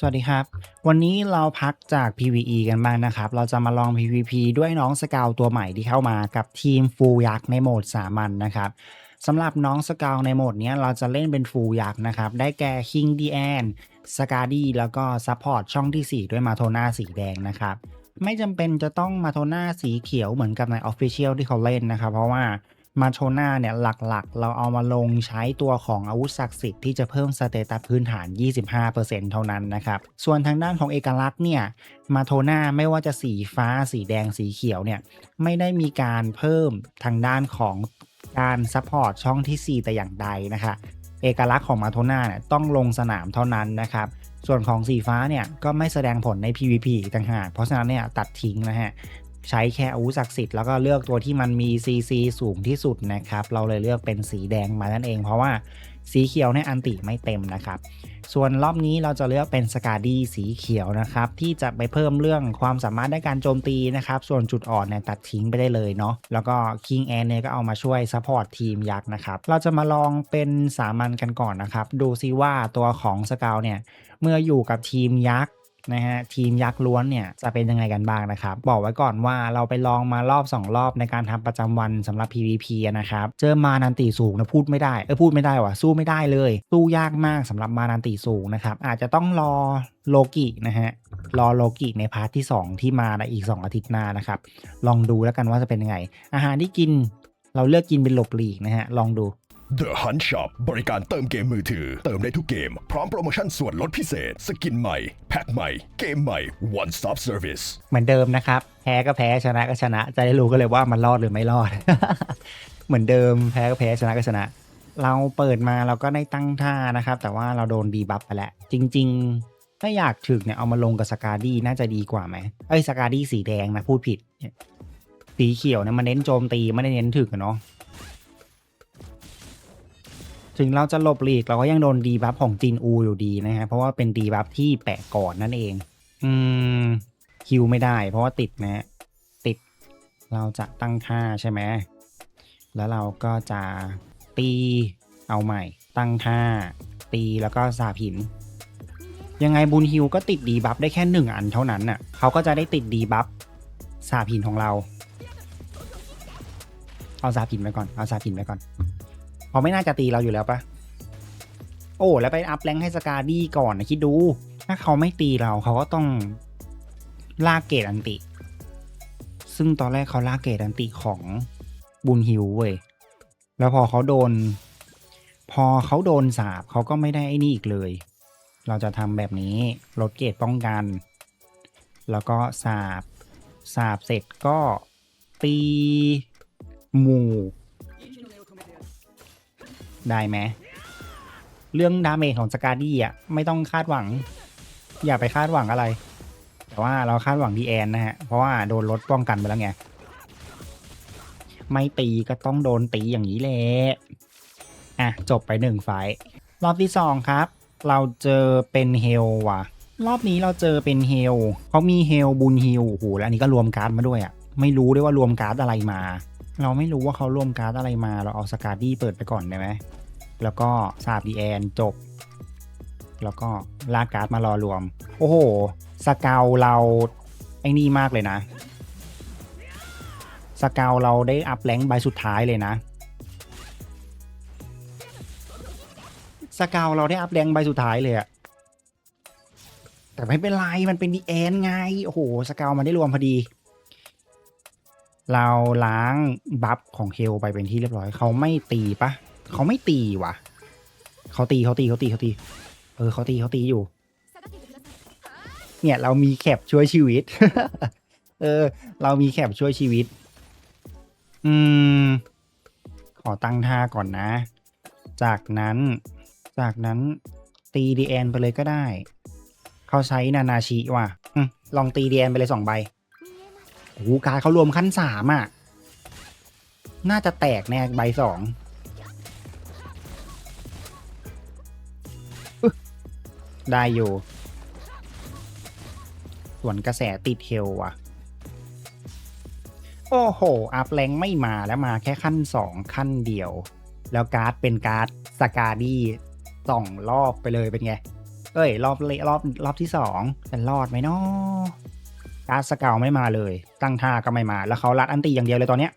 สวัสดีครับ วันนี้เราพักจาก PVE กันบ้างนะครับ เราจะมาลอง PVP ด้วยน้องสกาวตัวใหม่ที่เข้ามากับทีมฟูยักษ์ในโหมดสามัญนะครับสำหรับน้องสกาวในโหมดนี้เราจะเล่นเป็นฟูยักษ์นะครับ ได้แก่คิงดีแอนสกาดีแล้วก็ซัพพอร์ตช่องที่ 4 ด้วยมาโทน่าสีแดงนะครับ ไม่จำเป็นจะต้องมาโทน่าสีเขียวเหมือนกับใน Official ที่เขาเล่นนะครับ เพราะว่า มาโทนาเนี่ยหลักๆ เราเอามาลงใช้ตัวของอาวุธศักดิ์สิทธิ์ที่จะเพิ่มสเตตัสพื้นฐาน 25%เท่านั้นนะครับ ส่วนทางด้านของเอกลักษณ์เนี่ยมาโทนาไม่ว่าจะสีฟ้าสีแดงสีเขียวเนี่ยไม่ได้มีการเพิ่มทางด้านของการซัพพอร์ตช่องที่ 4 แต่อย่างใดนะคะเอกลักษณ์ของมาโทนาเนี่ยต้องลงสนามเท่านั้นนะครับส่วนของสีฟ้าเนี่ยก็ไม่แสดงผลใน PVP อีกต่างหาก เพราะฉะนั้นเนี่ยตัดทิ้งนะฮะ ใช้แค่อาวุธศักดิ์สิทธิ์แล้วก็เลือกตัวที่มันมี CC สูงที่สุดนะครับ เราเลยเลือกเป็นสีแดงมานั่นเอง เพราะว่าสีเขียวเนี่ยอันติไม่เต็มนะครับ ส่วนรอบนี้เราจะเลือกเป็นสกาดี้สีเขียวนะครับ ที่จะไปเพิ่มเรื่องความสามารถในการโจมตีนะครับ ส่วนจุดอ่อนเนี่ยตัดทิ้งไปได้เลยเนาะแล้วก็คิงแอนเนี่ยก็เอามาช่วยซัพพอร์ตทีมยักษ์นะครับ เราจะมาลองเป็นสามัญกันก่อนนะครับ ดูซิว่าตัวของสกาวเนี่ยเมื่ออยู่กับทีมยักษ์ นะฮะทีมยักษ์ล้วนเนี่ยจะเป็นยังไงกันบ้างนะครับ บอกไว้ก่อนว่าเราไปลองมารอบ 2 รอบในการทำประจำวันสำหรับ PVP นะครับเจอมานันติสูงนะพูดไม่ได้เออพูดไม่ได้ว่ะสู้ไม่ได้เลย สู้ยากมากสำหรับมานันติสูงนะครับอาจจะต้องรอโลกินะฮะรอโลกิในพาร์ทที่ 2 ที่มาในอีก 2 อาทิตย์หน้านะครับลองดูแล้วกันว่าจะเป็นยังไง อาหารที่กินเราเลือกกินเป็นหลบหลีกนะฮะลองดู The Hunt Shop บริการเติมเกมมือถือ เติมได้ทุกเกม พร้อมโปรโมชั่นส่วนลดพิเศษ สกินใหม่ แพ็คใหม่ เกมใหม่ One Stop Service เหมือนเดิมนะครับ แพ้ก็แพ้ชนะก็ชนะ จะได้รู้กันเลยว่ามันรอดหรือไม่รอด เหมือนเดิมแพ้ก็แพ้ชนะก็ชนะ เราเปิดมาเราก็ได้ตั้งท่านะครับ แต่ว่าเราโดนดีบัฟไปแล้ว จริง ๆ ถ้าอยากถึกเนี่ยเอามาลงกับสกาดี้น่าจะดีกว่าไหมเอ้สกาดี้สีแดงนะพูดผิดสีเขียวเนี่ยมันเน้นโจมตีไม่ได้เน้นถึกเนาะ ถึงเราจะหลบหลีกเราก็ยังโดนดีบัฟของจินอูอยู่ดีนะฮะ เพราะว่าเป็นดีบัฟที่แปะก่อนนั่นเอง อืมคิวไม่ได้ เพราะว่าติดนะฮะติดเราจะตั้งค่าใช่ไหมแล้วเราก็จะตีเอาใหม่ ตั้งค่า ตีแล้วก็สาบหิน ยังไงบุญฮิวก็ติดดีบัฟได้แค่หนึ่งอันเท่านั้นน่ะเขาก็จะได้ติดดีบัฟสาบหินของเรา เอาสาบหินไปก่อนเอาสาบหินไปก่อน เขาไม่น่าจะตีเราอยู่แล้วปะโอ้แล้วไปอัพแรงให้สกาดี้ก่อนนะคิดดู ถ้าเขาไม่ตีเราเขาก็ต้องลากเกตอันติ ซึ่งตอนแรกเขาลากเกตอันติของบุญฮิวเว้ยแล้วพอเขาโดน พอเขาโดนสาบเขาก็ไม่ได้ไอ้นี่อีกเลย เราจะทำแบบนี้ลดเกตป้องกัน แล้วก็สาบสาบเสร็จก็ตีหมู่ ได้ไหมเรื่องดาเมจของสกาดี้อะไม่ต้องคาดหวัง อย่าไปคาดหวังอะไร แต่ว่าเราคาดหวังดีแอนนะฮะ เพราะว่าโดนลดป้องกันไปแล้วไง ไม่ตีก็ต้องโดนตีอย่างนี้แหละอะ จบไปหนึ่งไฟรอบที่สองครับ เราเจอเป็นเฮลว่ะ รอบนี้เราเจอเป็นเฮลเขามีเฮลบุญฮิลโอ้โหแล้วอันนี้ก็รวมการ์ดมาด้วยอะไม่รู้ด้วยว่ารวมการ์ดอะไรมา เราไม่รู้ว่าเขารวมการ์ดอะไรมา เราเอาสกาดี้เปิดไปก่อนได้ไหม แล้วก็สาบดีแอนจบ แล้วก็ลากการ์ดมารอรวม โอ้โหสเกลเราไอ้นี่มากเลยนะสเกลเราได้อัพแรงใบสุดท้ายเลยนะสเกลเราได้อัพแรงใบสุดท้ายเลยอะแต่ไม่เป็นไร มันเป็นดีแอนไง โอ้โหสเกลมันได้รวมพอดี เราล้างบัฟของเฮลไปเป็นที่เรียบร้อย เขาไม่ตีปะเขาไม่ตีว่ะเขาตีเขาตีเขาตีเขาตีเออเขาตีเขาตีอยู่ เนี่ยเรามีแคปช่วยชีวิต เออ เรามีแคปช่วยชีวิต อืม ขอตั้งท่าก่อนนะ จากนั้น จากนั้นตีดีแอนไปเลยก็ได้ เขาใช้นานาชิว่ะอลองตีดีแอนไปเลยสองใบ โหการเขารวมขั้นสามอะ น่าจะแตกแน่ใบสองได้อยู่ ส่วนกระแสติดเฮลว่ะ โอ้โห อัพแรงไม่มาแล้วมาแค่ขั้นสองขั้นเดียว แล้วการ์ดเป็นการ์ดสกาดี้สองรอบไปเลยเป็นไง เอ้ย รอบเลรอบรอบที่สองจะรอดไหมเนาะ การดสเกลไม่มาเลย ตั้งท่าก็ไม่มา แล้วเขารัดอันตีอย่างเดียวเลยตอนเนี้ย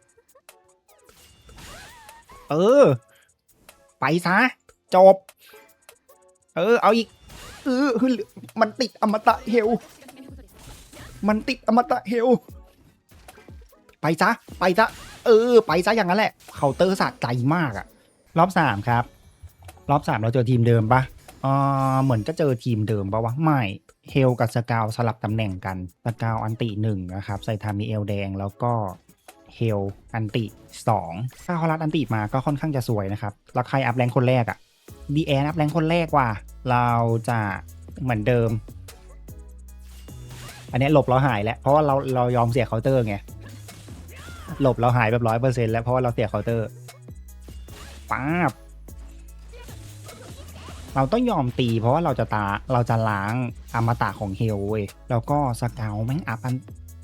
เออ ไปซะ จบ เออ เอาอีก เออมันติดอมตะเฮล มันติดอมตะเฮล ไปซะ ไปซะ เออ ไปซะอย่างนั้นแหละ เคาน์เตอร์สะใจมากอะรอบสามครับ รอบสามเราเจอทีมเดิมปะอ่าเหมือนจะเจอทีมเดิมปะวะ ไม่ เฮลกับสกาวสลับตำแหน่งกันสกาวอันติหนึ่งนะครับใส่ทามีเอลแดงแล้วก็เฮลอันติสองถ้าเขารัดอันติมาก็ค่อนข้างจะสวยนะครับแล้วใครอัพแรงคนแรกอะดีแอนอัพแรงคนแรกว่ะเราจะเหมือนเดิม อันนี้หลบเราหายแล้ว เพราะว่าเราเรายอมเสียเคาน์เตอร์ไงหลบเราหายแบบร้อยเปอร์เซ็นต์แล้วเพราะว่าเราเสียเคาน์เตอร์ป๊าบ เราต้องยอมตีเพราะว่าเราจะตาเราจะล้างอมตะของเฮลเว้ยแล้วก็สเกลแม่งอัพอัน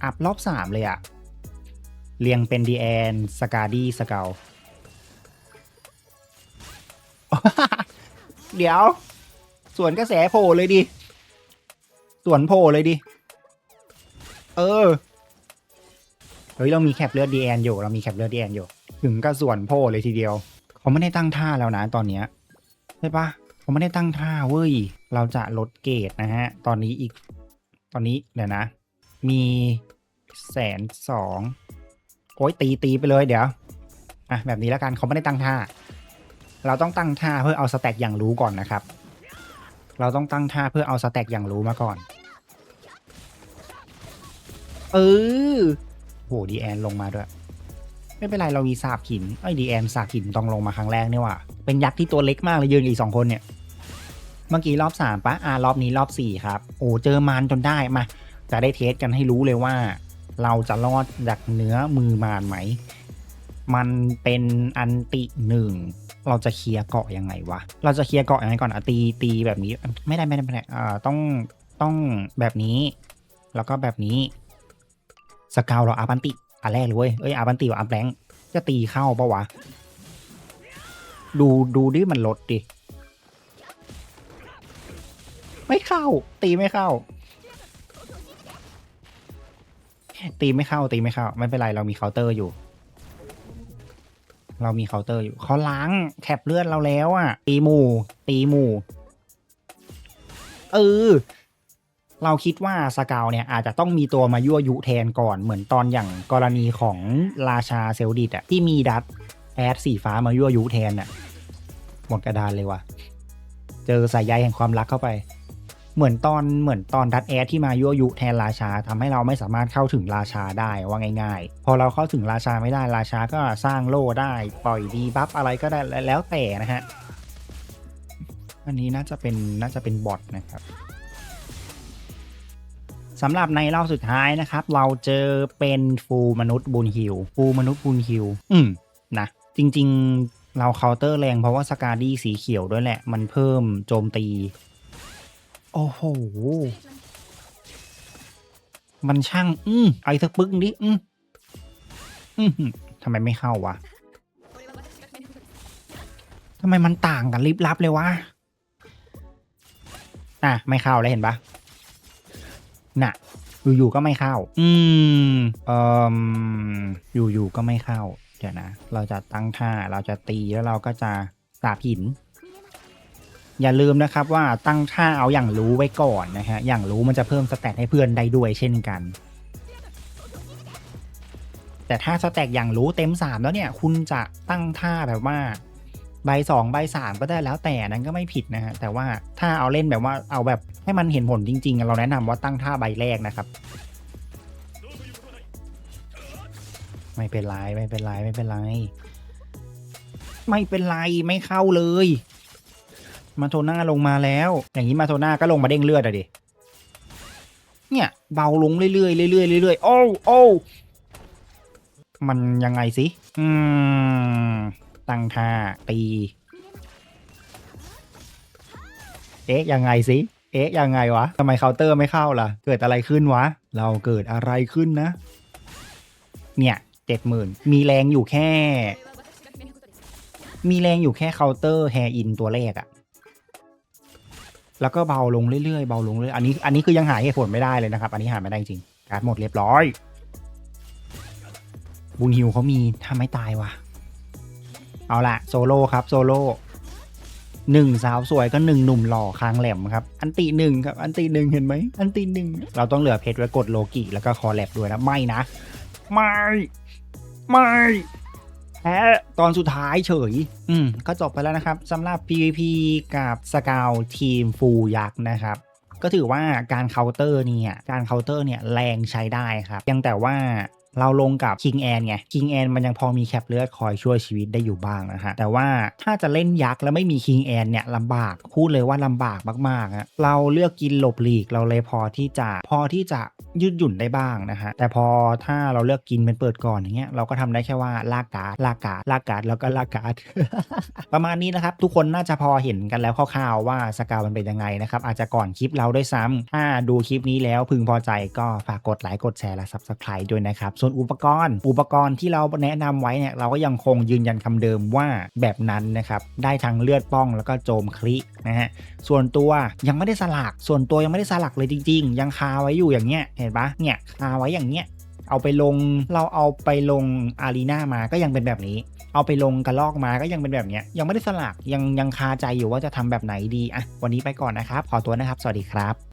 อัพรอบสามเลยอะเรียงเป็นดีแอนสกาดี้สเกลเดี๋ยวส่วนกระแสโผล่เลยดิส่วนโผล่เลยดิ เออ เฮ้ย เรามีแคปเลือดดีแอนอยู่ เรามีแคปเลือดดีแอนอยู่ ถึงก็ส่วนโผล่เลยทีเดียว เขาไม่ได้ตั้งท่าแล้วนะตอนเนี้ยใช่ปะ เขาไม่ได้ตั้งท่าเว้ย เราจะลดเกรดนะฮะ ตอนนี้อีก ตอนนี้เดี๋ยวนะ มีแสนสองโอ้ยตีตีไปเลยเดี๋ยว อะ แบบนี้แล้วกันเขาไม่ได้ตั้งท่า เราต้องตั้งท่าเพื่อเอาสแต็กอย่างรู้ก่อนนะครับ เราต้องตั้งท่าเพื่อเอาสแต็กอย่างรู้มาก่อน เออโหดีแอนลงมาด้วย ไม่เป็นไรเรามีสาบหินไอ้ดีแอนสาบหินต้องลงมาครั้งแรกเนี่หว่าเป็นยักษ์ที่ตัวเล็กมากเลยยืนอีกสองคนเนี่ย เมื่อกี้รอบสามปะอ่ารอบนี้รอบสี่ครับโอ้เจอมารจนได้มา จะได้เทสกันให้รู้เลยว่า เราจะรอดจากเนื้อมือมารไหม มันเป็นอันติหนึ่งเราจะเคลียร์เกาะยังไงวะ เราจะเคลียร์เกาะยังไงก่อนอะตีตีแบบนี้ไม่ได้ไม่ได้ไม่ได้อ่าต้องต้องแบบนี้ แล้วก็แบบนี้สกาวเราอัพอันติอันแรกเลยเว้ยเอ้ยอัพอันติว่าอัพแรงจะตีเข้าปะวะ ดูดูดิมันลดดิ ไม่เข้า ตีไม่เข้า ตีไม่เข้าตีไม่เข้า ไม่เป็นไรเรามีเคาน์เตอร์อยู่ เรามีเคาน์เตอร์อยู่เขาล้างแคปเลือดเราแล้วอะตีหมู่ ตีหมู่เออเราคิดว่าสกาวเนี่ยอาจจะต้องมีตัวมายั่วยุแทนก่อนเหมือนตอนอย่างกรณีของราชาเซลดิตอะที่มีดัตแอดสีฟ้ามายั่วยุแทนอะหมดกระดานเลยว่ะ เจอสายใยแห่งความรักเข้าไป เหมือนตอนเหมือนตอนดัตแอดที่มายั่วยุแทนราชาทำให้เราไม่สามารถเข้าถึงราชาได้ว่าง่ายๆ พอเราเข้าถึงราชาไม่ได้ราชาก็สร้างโล่ได้ ปล่อยดีบัฟอะไรก็ได้แล้วแต่นะฮะ อันนี้น่าจะเป็นน่าจะเป็นบอทนะครับสำหรับในรอบสุดท้ายนะครับ เราเจอเป็นฟูมนุษย์บุญฮิวฟูมนุษย์บุญฮิวอืมนะจริงๆ เราเคาน์เตอร์แรงเพราะว่าสกาดี้สีเขียวด้วยแหละ มันเพิ่มโจมตี อ้โห มันช่าง อืมเอาอีกสักปึ้งดิอืมอืมทำไมไม่เข้าวะทำไมมันต่างกันลิบลับเลยวะ อะ ไม่เข้าแล้วเห็นปะน่ะ อยู่ๆก็ไม่เข้า อืม เอ่ออยู่ๆก็ไม่เข้า เดี๋ยวนะ เราจะตั้งท่า เราจะตีแล้วเราก็จะสาบหิน อย่าลืมนะครับว่าตั้งท่าเอาอย่างรู้ไว้ก่อนนะฮะอย่างรู้มันจะเพิ่มสแตทให้เพื่อนได้ด้วยเช่นกัน แต่ถ้าสแต็กอย่างรู้เต็มสามแล้วเนี่ยคุณจะตั้งท่าแบบว่าใบสองใบสามก็ได้แล้วแต่นั้นก็ไม่ผิดนะฮะแต่ว่าถ้าเอาเล่นแบบว่าเอาแบบให้มันเห็นผลจริง ๆ เราแนะนำว่าตั้งท่าใบแรกนะครับ ไม่เป็นไรไม่เป็นไรไม่เป็นไรไม่เป็นไรไม่เข้าเลย มาโทน่าลงมาแล้ว อย่างนี้มาโทน่าก็ลงมาเด้งเลือดอะดิ เนี่ยเบาลงเรื่อยๆเรื่อยๆเรื่อยๆโอ้โอ้มันยังไงสิ อืม ตั้งท่าตีเอ๊ะยังไงสิเอ๊ะยังไงวะทำไมเคาน์เตอร์ไม่เข้าล่ะ เกิดอะไรขึ้นวะ เราเกิดอะไรขึ้นนะ เนี่ยเจ็ดหมื่นมีแรงอยู่แค่ มีแรงอยู่แค่เคาน์เตอร์แฮร์อินตัวแรกอะ แล้วก็เบาลงเรื่อยๆเบาลงเรื่อยอันนี้อันนี้คือยังหาเหตุผลไม่ได้เลยนะครับ อันนี้หาไม่ได้จริงการ์ดหมดเรียบร้อย บุญฮิวเขามีถ้าไม่ตายวะเอาละโซโล่ครับโซโล่หนึ่งสาวสวยก็หนึ่งหนุ่มหล่อคางแหลมครับ อันติหนึ่งครับ อันติหนึ่งเห็นไหมอันติหนึ่งเราต้องเหลือเพชรไว้กดโลกิแล้วก็คอแลบด้วยนะ ไม่นะ ไม่ ไม่ แพ้ตอนสุดท้ายเฉย อืม ก็จบไปแล้วนะครับสำหรับ PVP กับสกาวทีมฟูยักษ์นะครับก็ถือว่าการเคาน์เตอร์เนี่ย การเคาน์เตอร์เนี่ยแรงใช้ได้ครับยังแต่ว่า เราลงกับ King แอนไง King แอนมันยังพอมีแคปเลือดคอยช่วยชีวิตได้อยู่บ้างนะฮะแต่ว่าถ้าจะเล่นยักษ์แล้วไม่มี King แอนเนี่ยลำบากพูดเลยว่าลำบากมากๆอะเราเลือกกินหลบหลีกเราเลยพอที่จะพอที่จะยืดหยุ่นได้บ้างนะฮะแต่พอถ้าเราเลือกกินเป็นเปิดก่อนอย่างเงี้ยเราก็ทำได้แค่ว่าลากการ์ดลากการ์ดลากการ์ดแล้วก็ลากการ์ดประมาณนี้นะครับ ทุกคนน่าจะพอเห็นกันแล้วคร่าวๆว่าสกาวมันเป็นยังไงนะครับ อาจจะก่อนคลิปเราด้วยซ้ำถ้าดูคลิปนี้แล้วพึงพอใจก็ฝากกดไลค์กดแชร์และ Subscribe ด้วยนะครับส่วนอุปกรณ์ อุปกรณ์ที่เราแนะนำไว้เนี่ยเราก็ยังคงยืนยันคำเดิมว่าแบบนั้นนะครับได้ทั้งเลือดป้องแล้วก็โจมคลินะฮะส่วนตัวยังไม่ได้สลัก ส่วนตัวยังไม่ได้สลักเลยจริง ๆ ยังคาไว้อยู่อย่างเงี้ยเห็นปะเนี่ยคาไว้อย่างเงี้ยเอาไปลงเราเอาไปลงอารีนามาก็ยังเป็นแบบนี้ เอาไปลงกระลอกมาก็ยังเป็นแบบเนี้ยยังไม่ได้สลักยังยังคาใจอยู่ว่าจะทำแบบไหนดีอะวันนี้ไปก่อนนะครับ ขอตัวนะครับ สวัสดีครับ